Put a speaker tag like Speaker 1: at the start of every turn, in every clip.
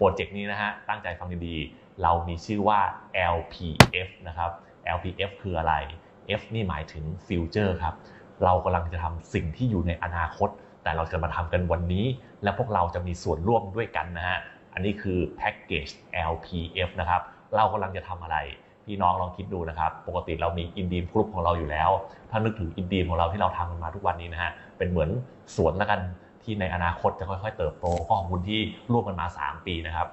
Speaker 1: โปรเจกต์นี้นะฮะตั้งใจฟังดีๆ เรามีชื่อว่า LPF นะครับ LPF คืออะไร F นี่หมายถึง Future ครับ เรากำลังจะทำสิ่งที่อยู่ในอนาคต แต่เราจะมาทำกันวันนี้ และพวกเราจะมีส่วนร่วมด้วยกันนะฮะ อันนี้คือแพ็กเกจ LPF นะครับ เรากำลังจะทำอะไร พี่น้องลองคิดดูนะครับ ปกติเรามีอินดีมกรุ๊ปของเราอยู่แล้ว ถ้านึกถึงอินดีมของเราที่เราทำกันมาทุกวันนี้นะฮะ เป็นเหมือนสวนล้วกัน ที่ในอนาคตจะค่อย ๆ เติบโตก็ขอบคุณที่ร่วมกันมา 3 ปีนะครับ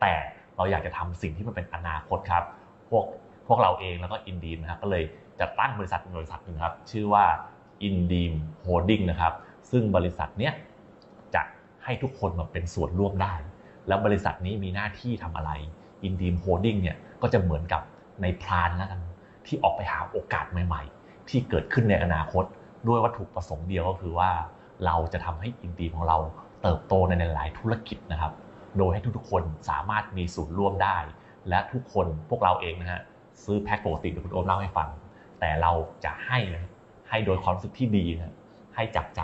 Speaker 1: แต่เราอยากจะทำสิ่งที่มันเป็นอนาคตครับ พวกพวกเราเองแล้วก็อินดีมนะครับก็เลยจะตั้งบริษัทบริษัทหนึ่งครับ ชื่อว่า i n d e e m Holding นะครับ ซึ่งบริษัทเนี้ยจะให้ทุกคนมาเป็นส่วนร่วมได้ แล้วบริษัทนี้มีหน้าที่ทำอะไร i n d e e m Holding เนี่ยก็จะเหมือนกับในพรานแล้วกันที่ออกไปหาโอกาสใหม่ ๆ ที่เกิดขึ้นในอนาคตด้วยวัตถุประสงค์เดียวก็คือว่า เราจะทำให้อินดีของเราเติบโตในหลายธุรกิจนะครับ โดยให้ทุกๆคนสามารถมีส่วนร่วมได้ และทุกคนพวกเราเองนะฮะซื้อแพ็คปกติเดี๋ยวคุณโอมเล่าให้ฟัง แต่เราจะให้นะให้โดยความรู้สึกที่ดีนะให้จับใจ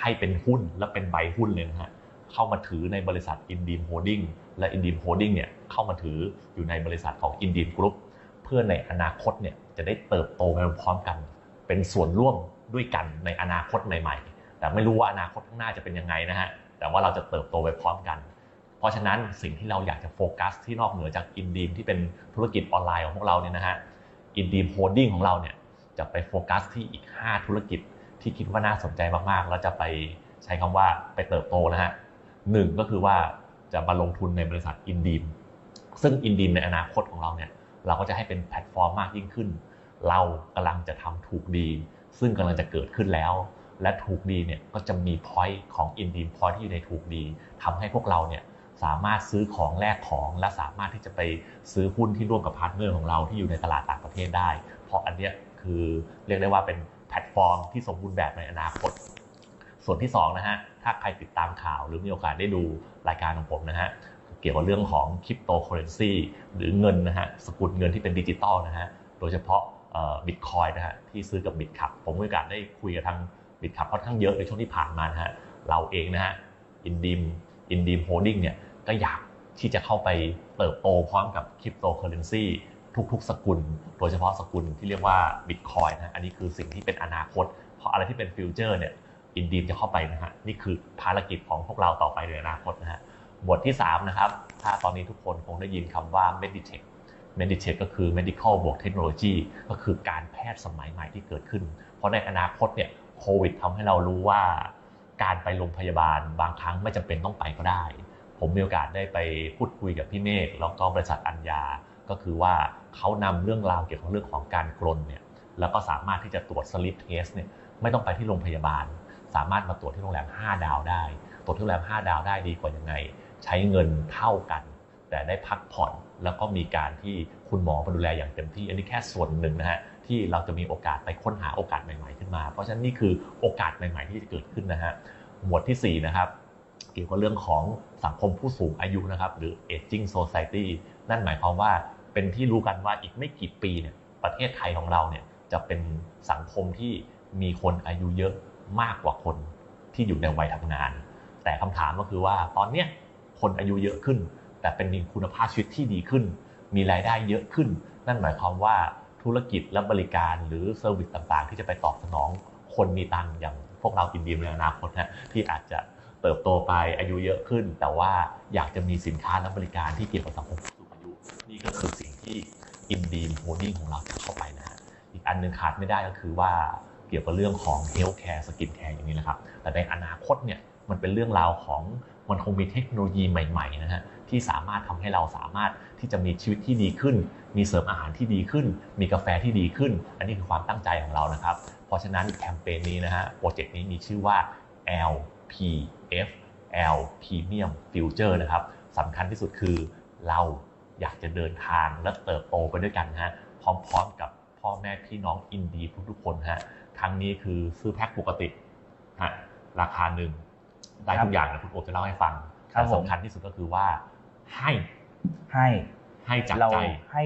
Speaker 1: ให้เป็นหุ้นและเป็นใบหุ้นเลยนะฮะเข้ามาถือในบริษัทอินดีมโฮดดิ้งและอินดีมโฮดดิ้งเนี่ยเข้ามาถืออยู่ในบริษัทของอินดีมกรุ๊ปเพื่อในอนาคตเนี่ยจะได้เติบโตไปพร้อมกัน เป็นส่วนร่วมด้วยกันในอนาคตใหม่ ๆ แต่ไม่รู้ว่าอนาคตข้างหน้าจะเป็นยังไงนะฮะแต่ว่าเราจะเติบโตไปพร้อมกัน เพราะฉะนั้นสิ่งที่เราอยากจะโฟกัสที่นอกเหนือจากอินดีมที่เป็นธุรกิจออนไลน์ของพวกเราเนี่ยนะฮะอินดีมโฮดดิ้งของเราเนี่ยจะไปโฟกัสที่อีก 5 ธุรกิจที่คิดว่าน่าสนใจมากๆ แล้วจะไปใช้คำว่าไปเติบโตนะฮะหนึ่งก็คือว่าจะมาลงทุนในบริษัทอินดีมซึ่งอินดีมในอนาคตของเราเนี่ยเราก็จะให้เป็นแพลตฟอร์มมากยิ่งขึ้น เรากำลังจะทำถูกดี ซึ่งกำลังจะเกิดขึ้นแล้ว และถูกดีเนี่ยก็จะมีพอยต์ของอินดีมพอยต์ที่อยู่ในถูกดีทำให้พวกเราเนี่ยสามารถซื้อของแลกของ และสามารถที่จะไปซื้อหุ้นที่ร่วมกับพาร์ทเนอร์ของเราที่อยู่ในตลาดต่างประเทศได้ เพราะอันเนี้ยคือเรียกได้ว่าเป็นแพลตฟอร์มที่สมบูรณ์แบบในอนาคต ส่วนที่2นะฮะถ้าใครติดตามข่าวหรือมีโอกาสได้ดูรายการของผมนะฮะเกี่ยวกับเรื่องของคริปโตเคอเรนซีหรือเงินนะฮะสกุลเงินที่เป็นดิจิตอลนะฮะโดยเฉพาะบิตคอยนะฮะที่ซื้อกับบิตคับผมมีโอกาสได้คุยกับทาง บิตคับค่อนข้างเยอะในช่วงที่ผ่านมานะฮะเราเองนะฮะอินดีมอินดีมโฮดดิ้งเนี่ยก็อยากที่จะเข้าไปเติบโตพร้อมกับคริปโตเคอเรนซีทุกๆ สกุล โดยเฉพาะสกุลที่เรียกว่าบิตคอยนะอันนี้คือสิ่งที่เป็นอนาคต เพราะอะไรที่เป็นฟิวเจอร์เนี่ยอินดีมจะเข้าไปนะฮะนี่คือภารกิจของพวกเราต่อไปในอนาคตนะฮะบทที่ 3 นะครับ ถ้าตอนนี้ทุกคนคงได้ยินคำว่า Meditech Meditech ก็คือ medical บวกเทคโนโลยีก็คือการแพทย์สมัยใหม่ที่เกิดขึ้น เพราะในอนาคตเนี่ย โควิดทำให้เรารู้ว่า การไปโรงพยาบาลบางครั้งไม่จำเป็นต้องไปก็ได้ ผมมีโอกาสได้ไปพูดคุยกับพี่เมฆแล้วก็บริษัทอัญญา ก็คือว่าเขานำเรื่องราวเกี่ยวกับเรื่องของการกรนเนี่ยแล้วก็สามารถที่จะตรวจสลิปเทสเนี่ยไม่ต้องไปที่โรงพยาบาล สามารถมาตรวจที่โรงแรม 5 ดาวได้ ตรวจที่โรงแรม 5 ดาวได้ดีกว่ายังไง ใช้เงินเท่ากัน แต่ได้พักผ่อนแล้วก็มีการที่คุณหมอมาดูแลอย่างเต็มที่ อันนี้แค่ส่วนหนึ่งนะฮะ ที่เราจะมีโอกาสไปค้นหาโอกาสใหม่ ๆ ขึ้นมา เพราะฉะนั้นนี่คือโอกาสใหม่ ๆ ที่จะเกิดขึ้นนะฮะหมวดที่4นะครับเกี่ยวกับเรื่องของสังคมผู้สูงอายุนะครับหรือ aging society นั่นหมายความว่าเป็นที่รู้กันว่าอีกไม่กี่ปีเนี่ยประเทศไทยของเราเนี่ยจะเป็นสังคมที่มีคนอายุเยอะมากกว่าคนที่อยู่ในวัยทำงาน แต่คำถามก็คือว่าตอนเนี้ยคนอายุเยอะขึ้น แต่เป็นมีคุณภาพชีวิตที่ดีขึ้น มีรายได้เยอะขึ้น นั่นหมายความว่า ธุรกิจและบริการหรือเซอร์วิสต่างๆ ที่จะไปตอบสนองคนมีตังค์อย่างพวกเราอินดีมในอนาคตนะที่อาจจะเติบโตไปอายุเยอะขึ้น แต่ว่าอยากจะมีสินค้าและบริการที่เกี่ยวกับสังคมผู้สูงอายุ นี่ก็คือสิ่งที่อินดีมโฮดดิ้งของเราจะเข้าไปนะฮะอีกอันหนึ่งขาดไม่ได้ก็คือว่าเกี่ยวกับเรื่องของเฮลท์แคร์สกินแคร์อย่างนี้นะครับแต่ในอนาคตเนี่ย มันเป็นเรื่องราวของมันคงมีเทคโนโลยีใหม่ๆนะฮะที่สามารถทำให้เราสามารถที่จะมีชีวิตที่ดีขึ้น มีเสริมอาหารที่ดีขึ้น มีกาแฟที่ดีขึ้น อันนี้คือความตั้งใจของเรานะครับ เพราะฉะนั้นแคมเปญนี้นะฮะโปรเจกต์นี้มีชื่อว่า LPF L Premium Future นะครับสำคัญที่สุดคือเราอยากจะเดินทางและเติบโตไปด้วยกันฮะพร้อมๆกับพ่อแม่พี่น้องอินดีทุกๆคนฮะครั้งนี้คือซื้อแพ็คปกติฮะราคาหนึ่ง ได้ทุกอย่างนะคุณโอจะเล่าให้ฟัง
Speaker 2: ครับ
Speaker 1: แต่
Speaker 2: ผม
Speaker 1: สำคัญที่สุดก็คือว่าให้
Speaker 2: ให้
Speaker 1: ให้จาก
Speaker 2: เรา
Speaker 1: ใจ
Speaker 2: ให้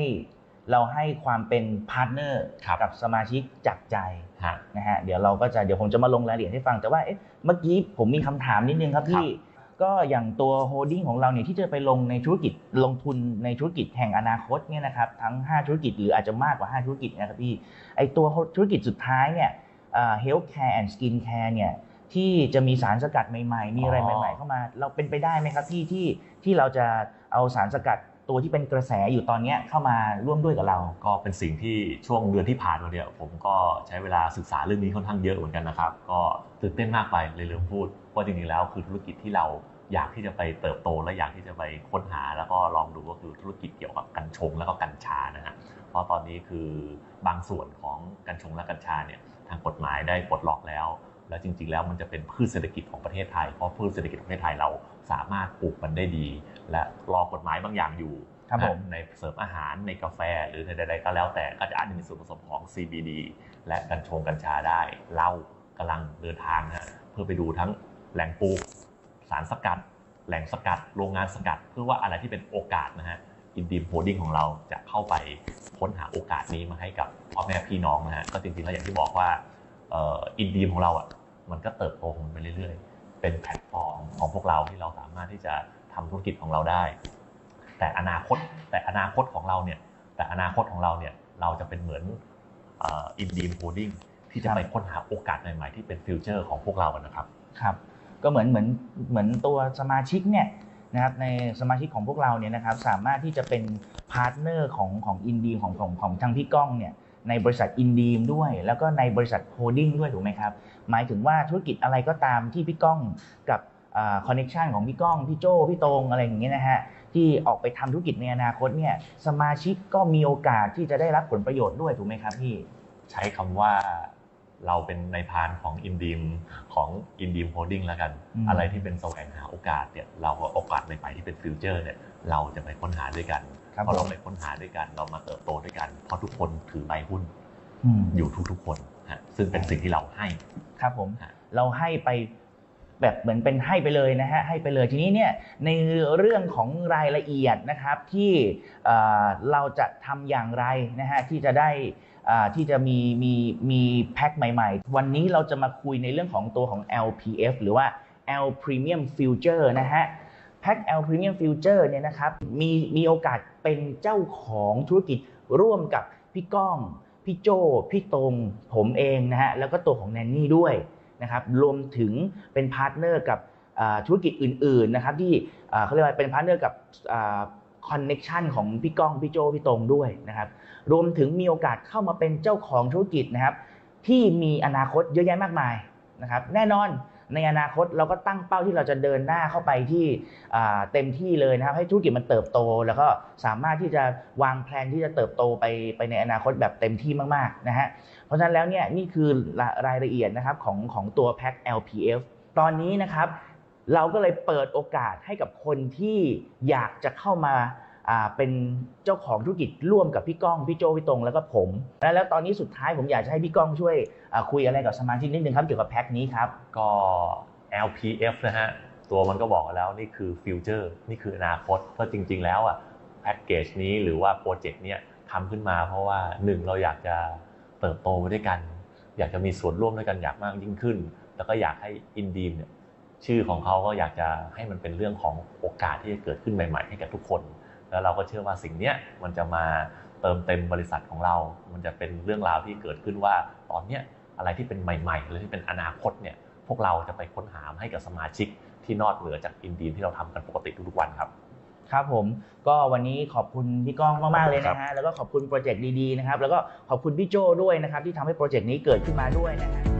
Speaker 2: เราให้ความเป็นพาร์ทเนอร์
Speaker 1: ครับ
Speaker 2: กับสมาชิกจากใจ
Speaker 1: ฮะ
Speaker 2: นะฮะเดี๋ยวเราก็จะเดี๋ยวผมจะมาลงรายละเอียดให้ฟังแต่ว่าเอ๊ะเมื่อกี้ผมมีคำถามนิดนึงครับพี่ก็อย่างตัวโฮดดิ้งของเราเนี่ยที่จะไปลงในธุรกิจลงทุนในธุรกิจแห่งอนาคตเนี่ยนะครับทั้ง 5 ธุรกิจหรืออาจจะมากกว่า 5 ธุรกิจนะครับพี่ไอตัวธุรกิจสุดท้ายเนี่ยเฮลท์แคร์แอนด์สกินแคร์เนี่ย ที่จะมีสารสกัดใหม่ๆ มีอะไร
Speaker 1: อ๋อ
Speaker 2: ใหม่ ๆ เข้ามา เราเป็นไปได้ไหมครับที่ที่ที่เราจะเอาสารสกัดตัวที่เป็นกระแสอยู่ตอนเนี้ยเข้ามาร่วมด้วยกับเรา
Speaker 1: ก็เป็นสิ่งที่ช่วงเดือนที่ผ่านมาเนี่ยผมก็ใช้เวลาศึกษาเรื่องนี้ค่อนข้างเยอะเหมือนกันนะครับ ก็ตื่นเต้นมากไปเลยลืมพูดว่าจริงๆแล้วคือธุรกิจที่เราอยากที่จะไปเติบโตและอยากที่จะไปค้นหาแล้วก็ลองดูก็คือธุรกิจเกี่ยวกับกัญชงแล้วก็กัญชานะฮะเพราะตอนนี้คือบางส่วนของกัญชงและกัญชาเนี่ยทางกฎหมายได้ปลดล็อกแล้ว แล้วจริง ๆ แล้วมันจะเป็นพืชเศรษฐกิจของประเทศไทย เพราะพืชเศรษฐกิจของประเทศไทยเราสามารถปลูกมันได้ดี และรอกฎหมายบางอย่างอยู่
Speaker 2: ครับผม
Speaker 1: ในเสริมอาหารในกาแฟหรือในใดๆก็แล้วแต่ก็จะอาจจะมีส่วนผสมของ CBD และกัญชงกัญชาได้เรากำลังเดินทางนะฮะเพื่อไปดูทั้งแหล่งปลูกสารสกัด แหล่งสกัด โรงงานสกัด เพื่อว่าอะไรที่เป็นโอกาสนะฮะอินดีมโฮดดิ้งของเราจะเข้าไปค้นหาโอกาสนี้มาให้กับพ่อแม่พี่น้องนะฮะก็จริงๆแล้วอย่างที่บอกว่า อินดีมของเราอะมันก็เติบโตของมันไปเรื่อยๆ เป็นแพลตฟอร์มของพวกเราที่เราสามารถที่จะทำธุรกิจของเราได้ แต่อนาคตแต่อนาคตของเราเนี่ยแต่อนาคตของเราเนี่ยเราจะเป็นเหมือนอินดีมโฮดดิ้งที่จะไปค้นหาโอกาสใหม่ๆที่เป็นฟิวเจอร์ของพวกเราอะนะครับ
Speaker 2: ครับก็เหมือนเหมือนเหมือนตัวสมาชิกเนี่ยนะครับในสมาชิกของพวกเราเนี่ยนะครับสามารถที่จะเป็นพาร์ทเนอร์ของของอินดีมของของของทางพี่ก้องเนี่ย ในบริษัทอินดีมด้วย แล้วก็ในบริษัทโฮดดิ้งด้วยถูกไหมครับ หมายถึงว่าธุรกิจอะไรก็ตามที่พี่ก้องกับคอนเน็ชันของพี่ก้องพี่โจพี่ตรงอะไรอย่างเงี้ยนะฮะที่ออกไปทำธุรกิจในอนาคตเนี่ยสมาชิกก็มีโอกาสที่จะได้รับผลประโยชน์ด้วยถูกไหมครับพี่
Speaker 1: ใช้คำว่าเราเป็นในพานของอินดีมของอินดีมโฮดดิ้งแล้วกัน
Speaker 2: อืม
Speaker 1: อะไรที่เป็นแสวงหาโอกาสเนี่ยเราก็โอกาสใหม่ๆที่เป็นฟิวเจอร์เนี่ยเราจะไปค้นหาด้วยกัน
Speaker 2: ครับ
Speaker 1: พอเรา
Speaker 2: ผม
Speaker 1: ไปค้นหาด้วยกันเรามาเติบโตด้วยกันเพราะทุกคนถือใบหุ้น
Speaker 2: อืม
Speaker 1: อยู่ทุกๆคนฮะซึ่งเป็นสิ่งที่เราให้
Speaker 2: ครับผม
Speaker 1: ฮะ
Speaker 2: เราให้ไปแบบเหมือนเป็นให้ไปเลยนะฮะให้ไปเลยทีนี้เนี่ยในเรื่องของรายละเอียดนะครับที่เอ่อเราจะทำอย่างไรนะฮะที่จะได้อ่าที่จะมีมีมีแพ็คใหม่ๆ วันนี้เราจะมาคุยในเรื่องของตัวของ LPF หรือว่า L Premium Future นะฮะ แพ็ค L Premium Future เนี่ยนะครับมีมีโอกาสเป็นเจ้าของธุรกิจร่วมกับพี่ก้อง พี่โจพี่ตรงผมเองนะฮะแล้วก็ตัวของแนนนี่ด้วยนะครับรวมถึงเป็นพาร์ทเนอร์กับธุรกิจอื่นๆนะครับที่เขาเรียกว่าเป็นพาร์ทเนอร์กับคอนเน็ชันของพี่ก้องพี่โจพี่ตรงด้วยนะครับรวมถึงมีโอกาสเข้ามาเป็นเจ้าของธุรกิจนะครับที่มีอนาคตเยอะแยะมากมายนะครับแน่นอน ในอนาคตเราก็ตั้งเป้าที่เราจะเดินหน้าเข้าไปที่เต็มที่เลยนะครับ ให้ธุรกิจมันเติบโต แล้วก็สามารถที่จะวางแผนที่จะเติบโตไปไปในอนาคตแบบเต็มที่มากๆนะฮะเพราะฉะนั้นแล้วเนี่ยนี่คือรายละเอียดนะครับของของตัวแพ็ค LPF ตอนนี้นะครับ เราก็เลยเปิดโอกาสให้กับคนที่อยากจะเข้ามา เป็นเจ้าของธุรกิจร่วมกับพี่ก้องพี่โจพี่ตรงแล้วก็ผมและแล้วตอนนี้สุดท้ายผมอยากจะให้พี่ก้องช่วยคุยอะไรกับสมาชิกนิดนึงครับเกี่ยวกับแพ็คนี้ครับ
Speaker 1: ก็ LPF นะฮะตัวมันก็บอกแล้วนี่คือฟิวเจอร์นี่คืออนาคตเพราะจริง ๆ แล้วอะแพ็กเกจนี้หรือว่าโปรเจกต์เนี้ยทำขึ้นมาเพราะว่าหนึ่งเราอยากจะเติบโตไปด้วยกัน อยากจะมีส่วนร่วมด้วยกันอยากมากยิ่งขึ้น แล้วก็อยากให้อินดีมเนี่ยชื่อของเขาก็อยากจะให้มันเป็นเรื่องของโอกาสที่จะเกิดขึ้นใหม่ ๆ ให้กับทุกคน แล้วเราก็เชื่อว่าสิ่งเนี้ยมันจะมาเติมเต็มบริษัทของเรา มันจะเป็นเรื่องราวที่เกิดขึ้นว่า ตอนเนี้ยอะไรที่เป็นใหม่ๆ หรือที่เป็นอนาคตเนี่ยพวกเราจะไปค้นหามาให้กับสมาชิกที่นอกเหนือจากอินดีมที่เราทำกันปกติทุกๆวันครับ
Speaker 2: ครับผมก็วันนี้ขอบคุณพี่ก้องมากๆเลย
Speaker 1: ครั
Speaker 2: นะ
Speaker 1: บ
Speaker 2: ฮะแล้วก็ขอบคุณโปรเจกต์ดีๆนะครับแล้วก็ขอบคุณพี่โจด้วยนะครับที่ทำให้โปรเจกต์นี้เกิดขึ้นมาด้วยนะฮะ